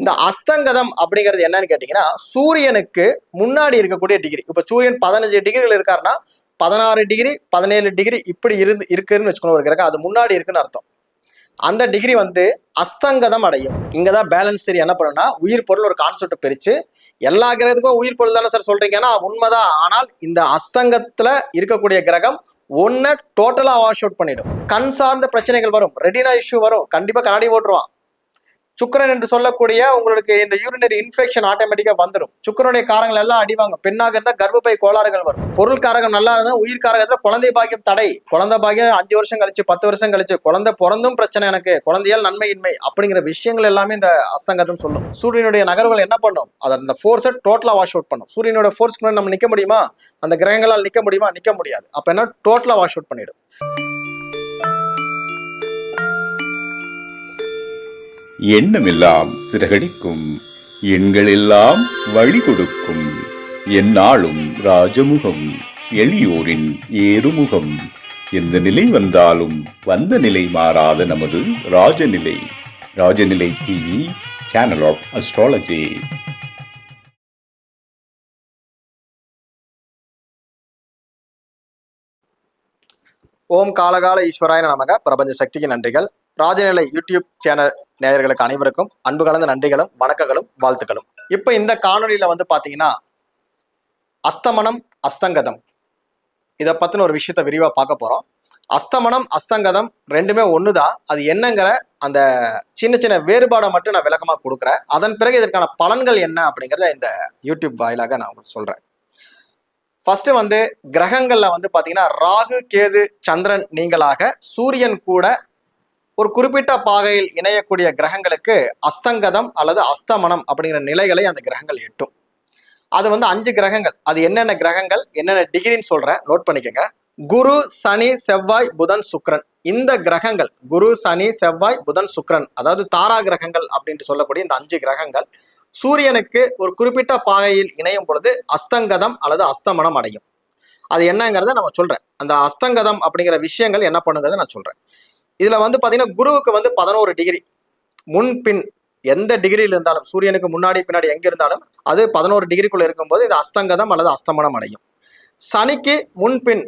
இந்த அஸ்தங்கதம் அப்படிங்கிறது என்னன்னு கேட்டீங்கன்னா சூரியனுக்கு முன்னாடி இருக்கக்கூடிய டிகிரி இப்ப சூரியன் பதினஞ்சு டிகிரிகள் இருக்காருன்னா பதினாறு டிகிரி பதினேழு டிகிரி இப்படி இருந்து இருக்குன்னு வச்சுக்கணும் ஒரு கிரகம். அது முன்னாடி இருக்குன்னு அர்த்தம். அந்த டிகிரி வந்து அஸ்தங்கதம் அடையும். இங்கதான் பேலன்ஸ் சரி என்ன பண்ணுன்னா உயிர் பொருள் ஒரு கான்செப்ட் பிரிச்சு எல்லா கிரகத்துக்கும் உயிர் பொருள் தானே சார் சொல்றீங்கன்னா உண்மைதான். ஆனால் இந்த அஸ்தங்கத்துல இருக்கக்கூடிய கிரகம் ஒன்ன டோட்டலா வாஷ் அவுட் பண்ணிடும். கண் சார்ந்த பிரச்சனைகள் வரும். ரெடினா இஷ்யூ வரும். கண்டிப்பா கண்ணாடி போட்டுருவான். சுக்கரன் என்று சொல்லக்கூடிய உங்களுக்கு இந்த யூரினரி இன்ஃபெக்ஷன் ஆட்டோமேட்டிக்கா வந்துடும் சுக்கரனுடைய காரங்கள் எல்லாம் அடிவாங்க பெண்ணாக இருந்தா கர்ப்பப்பை கோளாறுகள் வரும். பொருள் காரகம் நல்லா இருந்தா உயிர் காரகத்துல குழந்தை பாக்கியம் தடை. குழந்தை பாக்கியம் அஞ்சு வருஷம் கழிச்சு பத்து வருஷம் கழிச்சு குழந்தை பிறந்தும் பிரச்சனை எனக்கு குழந்தையால் நன்மையின்மை அப்படிங்கிற விஷயங்கள் எல்லாமே இந்த அஸ்தங்கத்தம் சொல்லும். சூரியனுடைய நகர்வுகள் என்ன பண்ணும்? அதை அந்த ஃபோர்ஸை டோட்டலா வாஷ் அவுட் பண்ணும். சூரியனோட ஃபோர்ஸ்க்கு நம்ம நிக்க முடியுமா? அந்த கிரகங்களால் நிக்க முடியுமா? நிக்க முடியாது. அப்ப என்ன? டோட்டலா வாஷ் அவுட் பண்ணிடும். எண்ணமெல்லாம் சிறகடிக்கும். எண்களெல்லாம் வழி கொடுக்கும் எந்நாளும் ராஜமுகம் எளியோரின் ஏறுமுகம். எந்த நிலை வந்தாலும் வந்த நிலை மாறாத நமது Rajanilai. Rajanilai TV channel of astrology ஓம் காலகால ஈஸ்வராய நமக. பிரபஞ்ச சக்திக்கு நன்றிகள். ராஜநிலை யூடியூப் சேனல் நேயர்களுக்கு அனைவருக்கும் அன்பு கலந்த நன்றிகளும் வணக்கங்களும் வாழ்த்துக்களும். இப்போ இந்த காணொலியில் வந்து பாத்தீங்கன்னா அஸ்தமனம் அஸ்தங்கதம். இதை பத்தின ஒரு விஷயத்த விரிவா பார்க்க போறோம். அஸ்தமனம் அஸ்தங்கதம் ரெண்டுமே ஒண்ணுதான். அது என்னங்கிற அந்த சின்ன சின்ன வேறுபாடை மட்டும் நான் விளக்கமா கொடுக்குறேன். அதன் பிறகு இதற்கான பலன்கள் என்ன அப்படிங்கிறத இந்த யூடியூப் வாயிலாக நான் உங்களுக்கு சொல்றேன். ஃபர்ஸ்ட் வந்து கிரகங்கள்ல வந்து பாத்தீங்கன்னா ராகு கேது சந்திரன் நீங்களாக சூரியன் கூட ஒரு குறிப்பிட்ட பாகையில் இணையக்கூடிய கிரகங்களுக்கு அஸ்தங்கதம் அல்லது அஸ்தமனம் அப்படிங்கிற நிலைகளை அந்த கிரகங்கள் எட்டும். அது வந்து அஞ்சு கிரகங்கள். அது என்னென்ன கிரகங்கள்? என்னென்ன டிகிரின்னு சொல்றேன். நோட் பண்ணிக்கோங்க. குரு சனி செவ்வாய் புதன் சுக்ரன். இந்த கிரகங்கள் குரு சனி செவ்வாய் புதன் சுக்ரன் அதாவது தாரா கிரகங்கள் அப்படின்ட்டு சொல்லக்கூடிய இந்த அஞ்சு கிரகங்கள் சூரியனுக்கு ஒரு குறிப்பிட்ட பாகையில் இணையும் பொழுது அஸ்தங்கதம் அல்லது அஸ்தமனம் அடையும். அது என்னங்கிறத நம்ம சொல்றேன். அந்த அஸ்தங்கதம் அப்படிங்கிற விஷயங்கள் என்ன பண்ணுங்கிறத நான் சொல்றேன். இதுல வந்து பாத்தீங்கன்னா குருவுக்கு வந்து பதினோரு டிகிரி முன்பின் எந்த டிகிரியில் இருந்தாலும் சூரியனுக்கு முன்னாடி பின்னாடி எங்க இருந்தாலும் அது பதினோரு டிகிரிக்குள்ள இருக்கும்போது இது அஸ்தங்கதம் அல்லது அஸ்தமனம் அடையும். சனிக்கு முன்பின்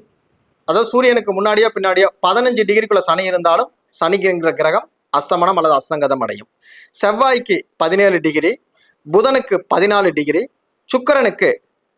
அதாவது சூரியனுக்கு முன்னாடியோ பின்னாடியோ பதினஞ்சு டிகிரிக்குள்ள சனி இருந்தாலும் சனிக்குங்கிற கிரகம் அஸ்தமனம் அல்லது அஸ்தங்கதம் அடையும். செவ்வாய்க்கு பதினேழு டிகிரி புதனுக்கு பதினாலு டிகிரி சுக்கிரனுக்கு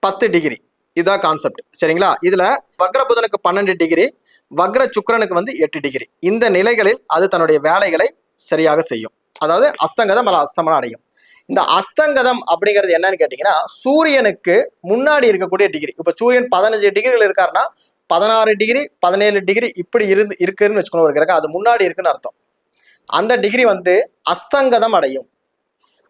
பத்து டிகிரி இதுதான் கான்செப்ட் சரிங்களா? இதுல வக்ர புதனுக்கு பன்னெண்டு டிகிரி வக்ர சுக்கரனுக்கு வந்து எட்டு டிகிரி இந்த நிலைகளில் அது தன்னுடைய வேலைகளை சரியாக செய்யும். அதாவது அஸ்தங்கதம் அல்ல அஸ்தமனம் அடையும். இந்த அஸ்தங்கதம் அப்படிங்கிறது என்னன்னு கேட்டீங்கன்னா சூரியனுக்கு முன்னாடி இருக்கக்கூடிய டிகிரி இப்ப சூரியன் பதினஞ்சு டிகிரிகள் இருக்காருன்னா பதினாறு டிகிரி பதினேழு டிகிரி இப்படி இருந்து இருக்குன்னு வச்சுக்கணும் ஒரு கிரகம். அது முன்னாடி இருக்குன்னு அர்த்தம். அந்த டிகிரி வந்து அஸ்தங்கதம் அடையும்.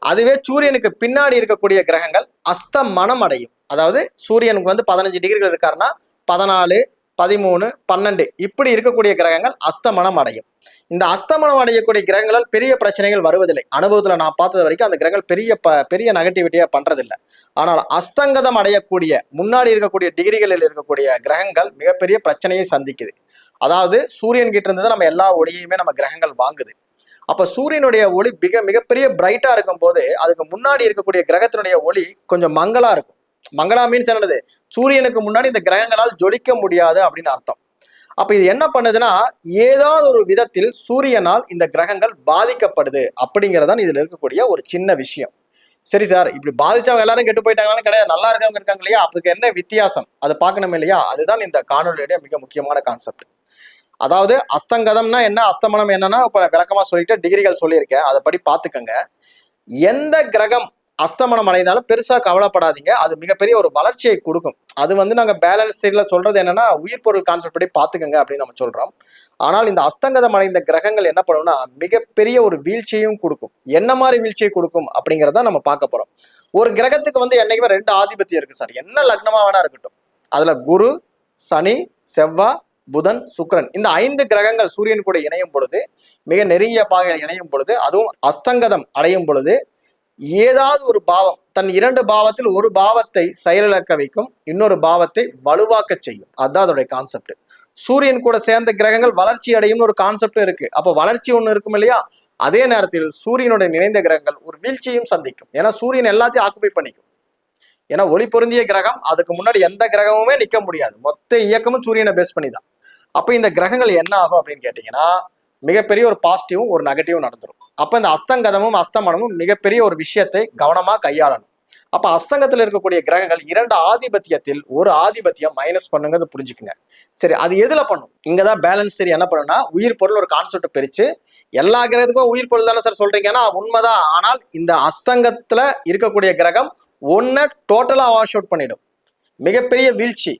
அதுவே சூரியனுக்கு பின்னாடி இருக்கக்கூடிய கிரகங்கள் அஸ்தமனம் அடையும். அதாவது சூரியனுக்கு வந்து பதினஞ்சு டிகிரிகள் இருக்காருன்னா பதினாலு பதிமூணு பன்னெண்டு இப்படி இருக்கக்கூடிய கிரகங்கள் அஸ்தமனம் அடையும். இந்த அஸ்தமனம் அடையக்கூடிய கிரகங்களால் பெரிய பிரச்சனைகள் வருவதில்லை. அனுபவத்தில் நான் பார்த்தது வரைக்கும் அந்த கிரகங்கள் பெரிய ப பெரிய நெகட்டிவிட்டியாக பண்ணுறதில்லை ஆனால் அஸ்தங்கதம் அடையக்கூடிய முன்னாடி இருக்கக்கூடிய டிகிரிகளில் இருக்கக்கூடிய கிரகங்கள் மிகப்பெரிய பிரச்சனையை சந்திக்குது. அதாவது சூரியன் கிட்ட இருந்து தான் நம்ம எல்லா ஒளியையுமே நம்ம கிரகங்கள் வாங்குது. அப்ப சூரியனுடைய ஒளி மிக மிகப்பெரிய பிரைட்டா இருக்கும் போது அதுக்கு முன்னாடி இருக்கக்கூடிய கிரகத்தினுடைய ஒளி கொஞ்சம் மங்களா இருக்கும். மங்களா மீன்ஸ் என்னது? சூரியனுக்கு முன்னாடி இந்த கிரகங்களால் ஜொலிக்க முடியாது அப்படின்னு அர்த்தம். அப்ப இது என்ன பண்ணுதுன்னா ஏதாவது ஒரு விதத்தில் சூரியனால் இந்த கிரகங்கள் பாதிக்கப்படுது அப்படிங்கறதான் இதுல இருக்கக்கூடிய ஒரு சின்ன விஷயம். சரி சார் இப்படி பாதிச்சவங்க எல்லாரும் கெட்டு போயிட்டாங்களான்னு கிடையாது. நல்லா இருக்கவங்க இருக்காங்க இல்லையா? அதுக்கு என்ன வித்தியாசம்? அதை பார்க்கணும் இல்லையா? அதுதான் இந்த காணொலியுடைய மிக முக்கியமான கான்செப்ட் அதாவது அஸ்தங்கதம்னா என்ன? அஸ்தமனம் என்னன்னா இப்ப விளக்கமா சொல்லிட்டு டிகிரிகள் சொல்லியிருக்கேன். அதை படி பார்த்துக்கங்க. எந்த கிரகம் அஸ்தமனம் அடைந்தாலும் பெருசா கவலைப்படாதீங்க. அது மிகப்பெரிய ஒரு வளர்ச்சியை கொடுக்கும். அது வந்து நாங்க பேலன்ஸ் சைட்ல சொல்றது என்னன்னா உயிர் பொருள் கான்செப்ட் படி பாத்துக்கங்க அப்படின்னு நம்ம சொல்றோம். ஆனால் இந்த அஸ்தங்கதம் அடைந்த கிரகங்கள் என்ன பண்ணும்னா மிகப்பெரிய ஒரு வீழ்ச்சியையும் கொடுக்கும். என்ன மாதிரி வீழ்ச்சியை கொடுக்கும் அப்படிங்கிறத நம்ம பார்க்க போறோம். ஒரு கிரகத்துக்கு வந்து என்னைக்குமே ரெண்டு ஆதிபத்தியம் இருக்கு சார். என்ன லக்னமா வேணா இருக்கட்டும். அதுல குரு சனி செவ்வாய் புதன் சுக்ரன் இந்த ஐந்து கிரகங்கள் சூரியன் கூட இணையும் பொழுது மிக நெருங்கிய பாகையில் இணையும் பொழுது அதுவும் அஸ்தங்கதம் அடையும் பொழுது ஏதாவது ஒரு பாவம் தன் இரண்டு பாவத்தில் ஒரு பாவத்தை செயலிழக்க வைக்கும் இன்னொரு பாவத்தை வலுவாக்க செய்யும். அதுதான் அதோடைய கான்செப்ட் சூரியன் கூட சேர்ந்த கிரகங்கள் வளர்ச்சி அடையும்னு ஒரு கான்செப்ட் இருக்கு. அப்போ வளர்ச்சி ஒண்ணு இருக்கும் இல்லையா? அதே நேரத்தில் சூரியனுடைய நினைந்த கிரகங்கள் ஒரு வீழ்ச்சியும் சந்திக்கும். ஏன்னா சூரியன் எல்லாத்தையும் ஆக்குபை பண்ணிக்கும். ஏன்னா ஒளி பொருந்திய கிரகம் அதுக்கு முன்னாடி எந்த கிரகமுமே நிக்க முடியாது. மொத்த இயக்கமும் சூரியனை பேஸ் பண்ணி தான் அப்ப இந்த கிரகங்கள் என்ன ஆகும் அப்படின்னு கேட்டீங்கன்னா மிகப்பெரிய ஒரு பாசிட்டிவும் ஒரு நெகட்டிவும் நடந்துடும் அப்ப இந்த அஸ்தங்கதமும் அஸ்தமனமும் மிகப்பெரிய ஒரு விஷயத்தை கவனமா கையாளணும். அப்ப அஸ்தங்கத்துல இருக்கக்கூடிய கிரகங்கள் இரண்டு ஆதிபத்தியத்தில் ஒரு ஆதிபத்தியம் மைனஸ் பண்ணுங்கிறது புரிஞ்சுக்குங்க. சரி அது எதுல பண்ணும்? இங்கதான் பேலன்ஸ் சரி என்ன பண்ணும்னா உயிர் பொருள் ஒரு கான்செப்ட் பிரிச்சு எல்லா கிரகத்துக்கும் உயிர் பொருள் தானே சார் சொல்றீங்கன்னா உண்மைதான். ஆனால் இந்த அஸ்தங்கத்துல இருக்கக்கூடிய கிரகம் ஒன்ன டோட்டலா வாஷ் அவுட் பண்ணிடும். மிகப்பெரிய வீழ்ச்சி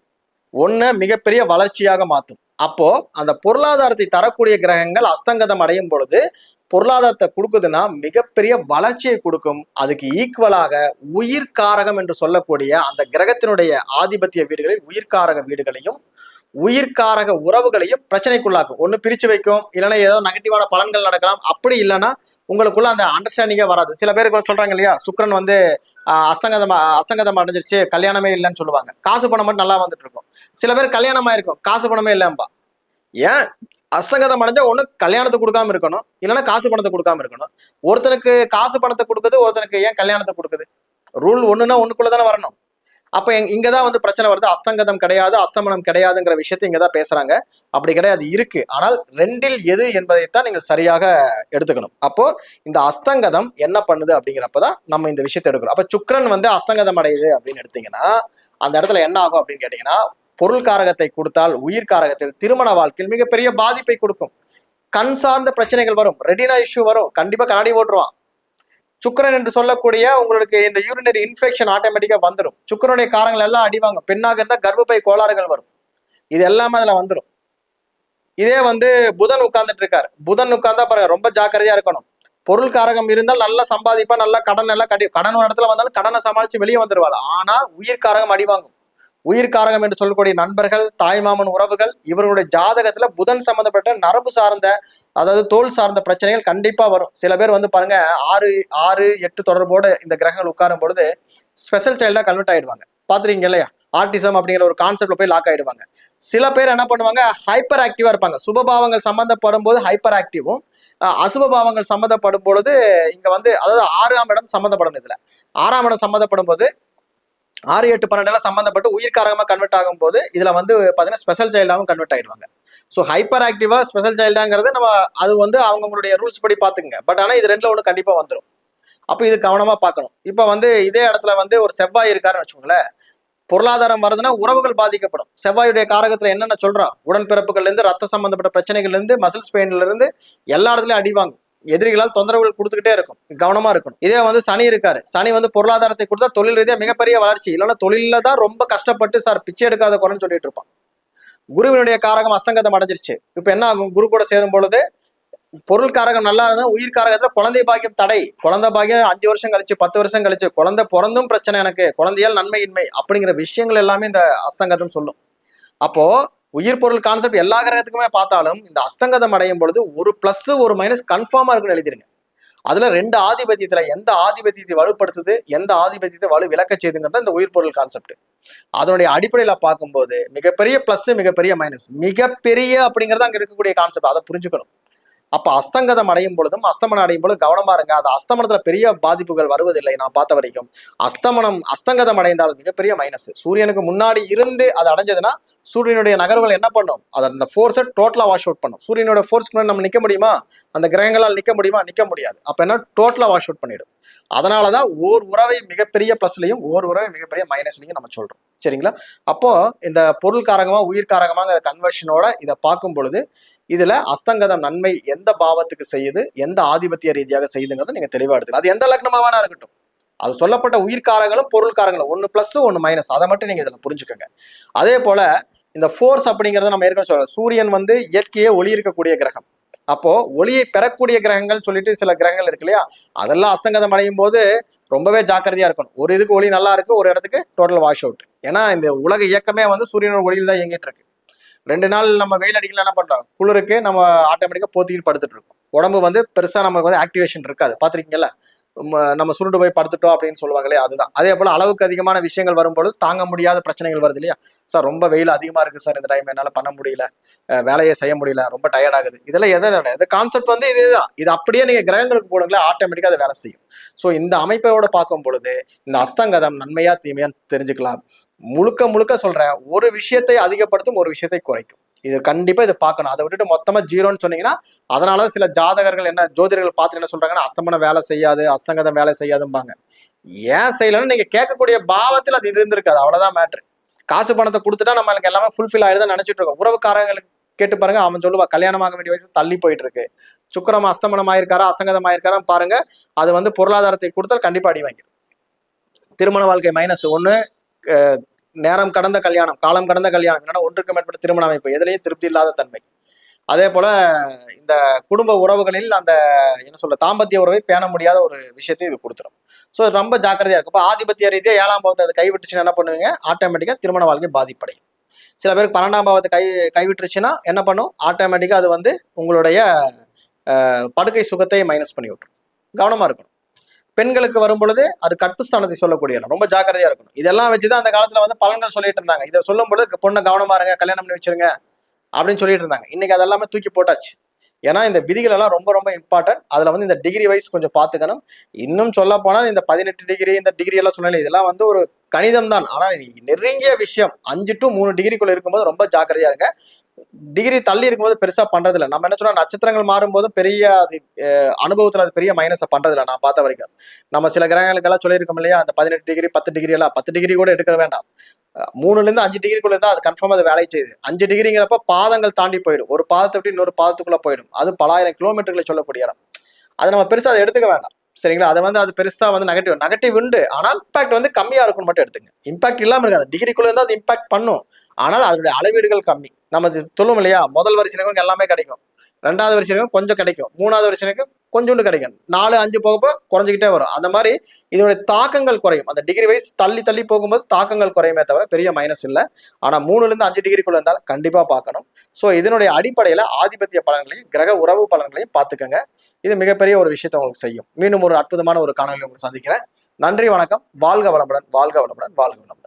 ஒன்ன மிகப்பெரிய வளர்ச்சியாக மாற்றும். அப்போ அந்த பொருளாதாரத்தை தரக்கூடிய கிரகங்கள் அஸ்தங்கதம் அடையும் பொழுது பொருளாதாரத்தை கொடுக்குதுன்னா மிகப்பெரிய வளர்ச்சியை கொடுக்கும். அதுக்கு ஈக்குவலாக உயிர்காரகம் என்று சொல்லக்கூடிய அந்த கிரகத்தினுடைய ஆதிபத்திய வீடுகளில் உயிர்காரக வீடுகளையும் உயிர்காரக உறவுகளையும் பிரச்சனைக்குள்ளாக்கும். ஒன்று பிரித்து வைக்கும் இல்லைன்னா ஏதோ நெகட்டிவான பலன்கள் நடக்கலாம். அப்படி இல்லைன்னா உங்களுக்குள்ள அந்த அண்டர்ஸ்டாண்டிங்கே வராது. சில பேருக்கு சொல்கிறாங்க சொல்றாங்க இல்லையா சுக்கிரன் வந்து ஆஹ், அஸ்தங்கதம் அஸ்தங்கதம் அடைஞ்சிருச்சு கல்யாணமே இல்லைன்னு சொல்லுவாங்க. காசு பணம் மட்டும் நல்லா வந்துட்டு இருக்கும். சில பேர் கல்யாணமாக இருக்கும் காசு பணமே இல்லைம்பா. ஏன்? அஸ்தங்கதம் அடைஞ்சா ஒண்ணு கல்யாணத்தை கொடுக்காம இருக்கணும் இல்லைன்னா காசு பணத்தை கொடுக்காம இருக்கணும். ஒருத்தனுக்கு காசு பணத்தை கொடுக்குது ஒருத்தனுக்கு ஏன் கல்யாணத்தை கொடுக்குது? ரூல் ஒன்றுனா ஒன்றுக்குள்ளே தானே வரணும். அப்ப இங்க தான் வந்து பிரச்சனை வருது. அஸ்தங்கதம் கிடையாது அஸ்தமனம் கிடையாதுங்கிற விஷயத்தை இங்கதான் பேசுறாங்க. அப்படி கிடையாது இருக்கு. ஆனால் ரெண்டில் எது என்பதைத்தான் நீங்கள் சரியாக எடுத்துக்கணும். அப்போ இந்த அஸ்தங்கதம் என்ன பண்ணுது அப்படிங்கிறப்பதான் நம்ம இந்த விஷயத்தை எடுக்கிறோம் அப்ப சுக்கிரன் வந்து அஸ்தங்கதம் அடையுது அப்படின்னு எடுத்தீங்கன்னா அந்த இடத்துல என்ன ஆகும் அப்படின்னு கேட்டீங்கன்னா பொருள் காரகத்தை கொடுத்தால் உயிர் காரகத்தில் திருமண வாழ்க்கையில் மிகப்பெரிய பாதிப்பை கொடுக்கும். கண் சார்ந்த பிரச்சனைகள் வரும். ரெடினா இஷ்யூ வரும். கண்டிப்பா கண்ணாடி ஓட்டுருவான் சுக்கரன் என்று சொல்லக்கூடிய உங்களுக்கு இந்த யூரினரி இன்ஃபெக்ஷன் ஆட்டோமேட்டிக்கா வந்துடும் சுக்கரனுடைய காரங்கள் எல்லாம் அடிவாங்க பெண்ணாக இருந்தால் கர்ப்பப்பை கோளாறுகள் வரும். இது எல்லாமே அதுல வந்துடும் இதே வந்து புதன் உட்கார்ந்துட்டு இருக்காரு. புதன் உட்கார்ந்தா பாருங்க ரொம்ப ஜாக்கிரதையா இருக்கணும். பொருள் காரகம் இருந்தால் நல்லா சம்பாதிப்பா நல்லா கடன் எல்லாம் கட்டி கடன் ஒரு இடத்துல வந்தாலும் கடனை சமாளிச்சு வெளியே வந்துருவாள். ஆனா உயிர் காரகம் அடிவாங்கும் உயிர் காரகம் என்று சொல்லக்கூடிய நண்பர்கள் தாய்மாமன் உறவுகள் இவர்களுடைய ஜாதகத்துல புதன் சம்பந்தப்பட்ட நரம்பு சார்ந்த அதாவது தோல் சார்ந்த பிரச்சனைகள் கண்டிப்பா வரும். சில பேர் வந்து பாருங்க ஆறு ஆறு எட்டு தொடர்போடு இந்த கிரகங்கள் உட்காரும் பொழுது ஸ்பெஷல் சைல்டா கன்வெர்ட் ஆயிடுவாங்க. பாத்துறீங்க இல்லையா? ஆர்டிசம் அப்படிங்கிற ஒரு கான்செப்ட்ல போய் லாக் ஆயிடுவாங்க. சில பேர் என்ன பண்ணுவாங்க ஹைப்பர் ஆக்டிவா இருப்பாங்க. சுபபாவங்கள் சம்பந்தப்படும் போது ஹைப்பர் ஆக்டிவும் அசுபபாவங்கள் சம்மந்தப்படும் பொழுது இங்க வந்து அதாவது ஆறாம் இடம் சம்மந்தப்படும் இதுல. ஆறாம் இடம் சம்மந்தப்படும் போது ஆறு எட்டு பன்னெண்டுலாம் சம்மந்தப்பட்டு உயிர்காரகமாக கன்வெர்ட் ஆகும் போது வந்து பார்த்தீங்கன்னா ஸ்பெஷல் சைல்டாகவும் கன்வெர்ட் ஆகிடுவாங்க ஸோ ஹைப்பர் ஆக்டிவா ஸ்பெஷல் சைல்டாங்கிறது நம்ம அது வந்து அவங்களுடைய ரூல்ஸ் படி பார்த்துக்குங்க பட் ஆனால் இது ரெண்டில் ஒன்று கண்டிப்பாக வந்துடும் அப்போ இது கவனமாக பார்க்கணும் இப்போ வந்து இதே இடத்துல வந்து ஒரு செவ்வாய் இருக்காருன்னு வச்சுக்கோங்களேன். பொருளாதாரம் வருதுன்னா உறவுகள் பாதிக்கப்படும். செவ்வாயுடைய காரகத்தில் என்னென்ன சொல்கிறோம் உடன்பிறப்புகள்லேருந்து ரத்த சம்பந்தப்பட்ட பிரச்சனைகள்லேருந்து மசில் மசில்ஸ் எல்லா இடத்துலையும் அடி வாங்கும். எதிரிகளால் தொந்தரவுகள் கொடுத்துக்கிட்டே இருக்கும். கவனமா இருக்கணும். இதே வந்து சனி இருக்காரு. சனி வந்து பொருளாதாரத்தை கொடுத்தா தொழில் ரீதியா மிகப்பெரிய வளர்ச்சி. இல்லைன்னா தொழில தான் ரொம்ப கஷ்டப்பட்டு சார் பிச்சை எடுக்காத குறைன்னு சொல்லிட்டு இருப்பான். குருவினுடைய காரகம் அஸ்தங்கதம் அடைஞ்சிருச்சு. இப்ப என்ன ஆகும்? குரு கூட சேரும் பொழுது பொருள் காரகம் நல்லா இருந்தா உயிர் காரகத்துல குழந்தை பாக்கியம் தடை. குழந்தை பாக்கியம் அஞ்சு வருஷம் கழிச்சு பத்து வருஷம் கழிச்சு. குழந்தை பிறந்தும் பிரச்சனை எனக்கு. குழந்தையால் நன்மையின்மை. அப்படிங்கிற விஷயங்கள் எல்லாமே இந்த அஸ்தங்கதம் சொல்லும். அப்போ உயிர் பொருள் கான்செப்ட் எல்லா கிரகத்துக்குமே பார்த்தாலும் இந்த அஸ்தங்கதம் அடையும் பொழுது ஒரு பிளஸ் ஒரு மைனஸ் கன்ஃபார்மா இருக்குன்னு எழுதிருங்க அதுல ரெண்டு ஆதிபத்தியத்துல எந்த ஆதிபத்தியத்தை வலுப்படுத்துது எந்த ஆதிபத்தியத்தை வலு விளக்க செய்துங்கிறது இந்த உயிர் பொருள் கான்செப்ட் அதனுடைய அடிப்படையில பார்க்கும்போது மிகப்பெரிய பிளஸ் மிகப்பெரிய மைனஸ் மிகப்பெரிய அப்படிங்கிறது அங்க இருக்கக்கூடிய கான்செப்ட் அதை புரிஞ்சுக்கணும். அப்ப அஸ்தங்கதம் அடையும் பொழுதும் அஸ்தமனம் அடையும் பொழுது கவனமா இருங்க அது அஸ்தமனத்துல பெரிய பாதிப்புகள் வருவதில்லை நான் பார்த்த வரைக்கும். அஸ்தமனம் அஸ்தங்கதம் அடைந்தால் மிகப்பெரிய மைனஸ் சூரியனுக்கு முன்னாடி இருந்து அது அடைஞ்சதுன்னா சூரியனுடைய நகர்வுகள் என்ன பண்ணும்? அது அந்த ஃபோர்ஸை டோட்டலா வாஷ் அவுட் பண்ணும். சூரியனோட ஃபோர்ஸ்க்கு நம்ம நிக்க முடியுமா? அந்த கிரகங்களால் நிக்க முடியுமா? நிக்க முடியாது. அப்ப என்ன? டோட்டலா வாஷ் அவுட் பண்ணிடும். அதனாலதான் ஓர் உறவை மிகப்பெரிய பிளஸ்லையும் ஓர் உறவை மிகப்பெரிய மைனஸ்லையும் நம்ம சொல்றோம். சரிங்களா? அப்போ இந்த பொருள் காரகமா உயிர் காரகமாங்கிற கன்வர்ஷனோட இதை பார்க்கும் பொழுது இதுல அஸ்தங்கதம் நன்மை எந்த பாவத்துக்கு செய்யுது எந்த ஆதிபத்திய ரீதியாக செய்யுதுங்கிறத நீங்க தெளிவா எடுத்துக்கலாம் அது எந்த லக்னமா வேணா இருக்கட்டும். அது சொல்லப்பட்ட உயிர்காரங்களும் பொருள்காரங்களும் ஒன்னு பிளஸ் ஒன்னு மைனஸ் அதை மட்டும் நீங்க இதுல புரிஞ்சுக்கோங்க. அதே போல இந்த ஃபோர்ஸ் அப்படிங்கிறத நம்ம ஏற்கனவே சொல்கிறோம் சூரியன் வந்து இயற்கையே ஒளி இருக்கக்கூடிய கிரகம். அப்போ ஒளியை பெறக்கூடிய கிரகங்கள் சொல்லிட்டு சில கிரகங்கள் இருக்கு இல்லையா? அதெல்லாம் அஸ்தங்கதம் அடையும் போது ரொம்பவே ஜாக்கிரதையா இருக்கணும். ஒரு இதுக்கு ஒளி நல்லா இருக்கு ஒரு இடத்துக்கு டோட்டல் வாஷ் அவுட் ஏன்னா இந்த உலக இயக்கமே வந்து சூரியனோட ஒளியில் தான் இயங்கிட்டு இருக்கு. ரெண்டு நாள் நம்ம வெயில் அடிக்கல என்ன பண்றோம்? குளிருக்கு நம்ம ஆட்டோமேட்டிக்கா போத்திக்கிட்டு படுத்துட்டு இருக்கோம். உடம்பு வந்து பெருசா நமக்கு வந்து ஆக்டிவேஷன் இருக்காது. பாத்திருக்கீங்கல்ல நம்ம சுருண்டு போய் படுத்துட்டோம் அப்படின்னு சொல்லுவாங்களே அதுதான். அதே போல அளவுக்கு அதிகமான விஷயங்கள் வரும்பொழுது தாங்க முடியாத பிரச்சனைகள் வருது இல்லையா? சார் ரொம்ப வெயில் அதிகமா இருக்கு சார் இந்த டைம் என்னால பண்ண முடியல. வேலையை செய்ய முடியல. ரொம்ப டயர்ட் ஆகுது. இதெல்லாம் எதை இந்த கான்செப்ட் வந்து இதுதான் இது அப்படியே நீங்க கிரகங்களுக்கு போடுங்களே ஆட்டோமேட்டிக்கா அதை வேலை செய்யும். ஸோ இந்த அமைப்போட பார்க்கும் பொழுது இந்த அஸ்தங்கதம் நன்மையா தீமையான்னு தெரிஞ்சுக்கலாம். முழுக்க முழுக்க சொல்றேன் ஒரு விஷயத்தை அதிகப்படுத்தும் ஒரு விஷயத்தை குறைக்கும். இது கண்டிப்பா இதை பார்க்கணும். அதை விட்டுட்டு மொத்தமா ஜீரோன்னு சொன்னீங்கன்னா அதனால சில ஜாதகர்கள் என்ன ஜோதிடர்கள் பார்த்துட்டு என்ன சொல்றாங்கன்னா அஸ்தமனம் வேலை செய்யாது அஸ்தங்கதம் வேலை செய்யாதும்பாங்க. ஏன் செய்யலன்னு நீங்க கேட்கக்கூடிய பாவத்தில் அது இருந்திருக்காது. அவ்வளவுதான் மேட்ரு காசு பணத்தை கொடுத்துட்டா நம்மளுக்கு எல்லாமே ஃபுல்ஃபில் ஆயிடுதான் நினைச்சிட்டு இருக்கோம். உறவுக்காரங்களுக்கு கேட்டு பாருங்க அவன் சொல்லுவா கல்யாணமாக வேண்டிய வயசு தள்ளி போயிட்டு இருக்கு சுக்கரம் அஸ்தமனம் ஆயிருக்காரா அசங்கதம் ஆயிருக்காரா பாருங்க. அது வந்து பொருளாதாரத்தை கொடுத்தால் கண்டிப்பா அடி வாங்கிடும். திருமண வாழ்க்கை மைனஸ் ஒன்று நேரம் கடந்த கல்யாணம் காலம் கடந்த கல்யாணம். என்னன்னா ஒன்றுக்கு மேற்பட்ட திருமண அமைப்பு. எதுலேயும் திருப்தி இல்லாத தன்மை. அதே போல இந்த குடும்ப உறவுகளில் அந்த என்ன சொல்ல தாம்பத்திய உறவை பேண முடியாத ஒரு விஷயத்தை இது கொடுத்துரும். ஸோ ரொம்ப ஜாக்கிரதையா இருக்கும். இப்போ ஆதிபத்திய ரீதியாக ஏழாம் பாவத்தை அதை கைவிட்டுச்சுன்னா என்ன பண்ணுவீங்க? ஆட்டோமேட்டிக்காக திருமண வாழ்க்கை பாதிப்படையும். சில பேருக்கு பன்னெண்டாம் பாவத்தை கை கைவிட்டுருச்சுன்னா என்ன பண்ணும்? ஆட்டோமேட்டிக்காக அது வந்து உங்களுடைய படுக்கை சுகத்தை மைனஸ் பண்ணி விட்டுரும். கவனமாக இருக்கணும். பெண்களுக்கு வரும் பொழுது அது கட்டுஸ்தானத்தை சொல்லக்கூடிய இடம். ரொம்ப ஜாக்கிரதையா இருக்கணும். இதெல்லாம் வச்சுதான் அந்த காலத்துல வந்து பலன்கள் சொல்லிட்டு இருந்தாங்க. இதை சொல்லும் பொழுது பொண்ணை கவனமா இருங்க கல்யாணம் பண்ணி வச்சிருங்க அப்படின்னு சொல்லிட்டு இருந்தாங்க. இன்னைக்கு அதெல்லாமே தூக்கி போட்டாச்சு. ஏன்னா இந்த விதிகள் எல்லாம் ரொம்ப ரொம்ப இம்பார்ட்டன்ட் அதுல வந்து இந்த டிகிரி வைஸ் கொஞ்சம் பார்த்துக்கணும். இன்னும் சொல்ல போனால் இந்த பதினெட்டு டிகிரி இந்த டிகிரி எல்லாம் சொல்லல இதெல்லாம் வந்து ஒரு கணிதம் தான் ஆனா நெருங்கிய விஷயம் அஞ்சு டு மூணு டிகிரிக்குள்ள இருக்கும்போது ரொம்ப ஜாக்கிரதையா இருங்க. டிகிரி தள்ளி இருக்கும்போது பெருசா பண்றது இல்லை நம்ம என்ன சொன்னா நட்சத்திரங்கள் மாறும்போது பெரிய அது அஹ், அனுபவத்துல அது பெரிய மைனஸை பண்றது இல்லை நான் பார்த்த வரைக்கும். நம்ம சில கிரகங்களுக்கெல்லாம் சொல்லியிருக்கோம் இல்லையா அந்த பதினெட்டு டிகிரி பத்து டிகிரி எல்லாம் பத்து டிகிரி கூட எடுக்க வேண்டாம். மூணுல இருந்து அஞ்சு டிகிரிக்குள்ள இருந்தா அது கன்ஃபார்ம் அது வேலை செய்யுது. அஞ்சு டிகிரிங்கிறப்ப பாதங்கள் தாண்டி போயிடும். ஒரு பாதத்தை விட்டு இன்னொரு பாதத்துக்குள்ள போயிடும். அது பலாயிரம் கிலோமீட்டர்களை சொல்லக்கூடிய இடம். அதை நம்ம பெருசா அதை எடுத்துக்க வேண்டாம். சரிங்களா? அதை வந்து அது பெருசா வந்து நெகட்டிவ் நெகட்டிவ் உண்டு. ஆனால் இம்பாக்ட் வந்து கம்மியா இருக்கும்னு மட்டும் எடுத்துங்க. இம்பாக்ட் இல்லாமல் இருக்காது. டிகிரிக்குள்ள இருந்தால் அது இம்பாக்ட் பண்ணும். ஆனால் அதனுடைய அளவீடுகள் கம்மி. நம்ம சொல்லுவோம் இல்லையா? முதல் வரிசையினருக்கு எல்லாமே கிடைக்கும். ரெண்டாவது வருஷத்துக்கு கொஞ்சம் கிடைக்கும். மூணாவது வருஷத்துக்கு கொஞ்சோண்டு கிடைக்கும். நாலு அஞ்சு போகப்போ குறைஞ்சிக்கிட்டே வரும். அந்த மாதிரி இதனுடைய தாக்கங்கள் குறையும். அந்த டிகிரி வைஸ் தள்ளி தள்ளி போகும்போது தாக்கங்கள் குறையுமே தவிர பெரிய மைனஸ் இல்லை. ஆனால் மூணுலேருந்து அஞ்சு டிகிரிக்குள்ள இருந்தாலும் கண்டிப்பாக பார்க்கணும். ஸோ இதனுடைய அடிப்படையில் ஆதிபத்திய பலன்களையும் கிரக உறவு பலன்களையும் பார்த்துக்கங்க. இது மிகப்பெரிய ஒரு விஷயத்தை உங்களுக்கு செய்யும். மீண்டும் ஒரு அற்புதமான ஒரு காணொலி உங்களுக்கு சந்திக்கிறேன். நன்றி வணக்கம். வாழ்க வளமுடன் வாழ்க வளமுடன் வாழ்க வளமுடன்.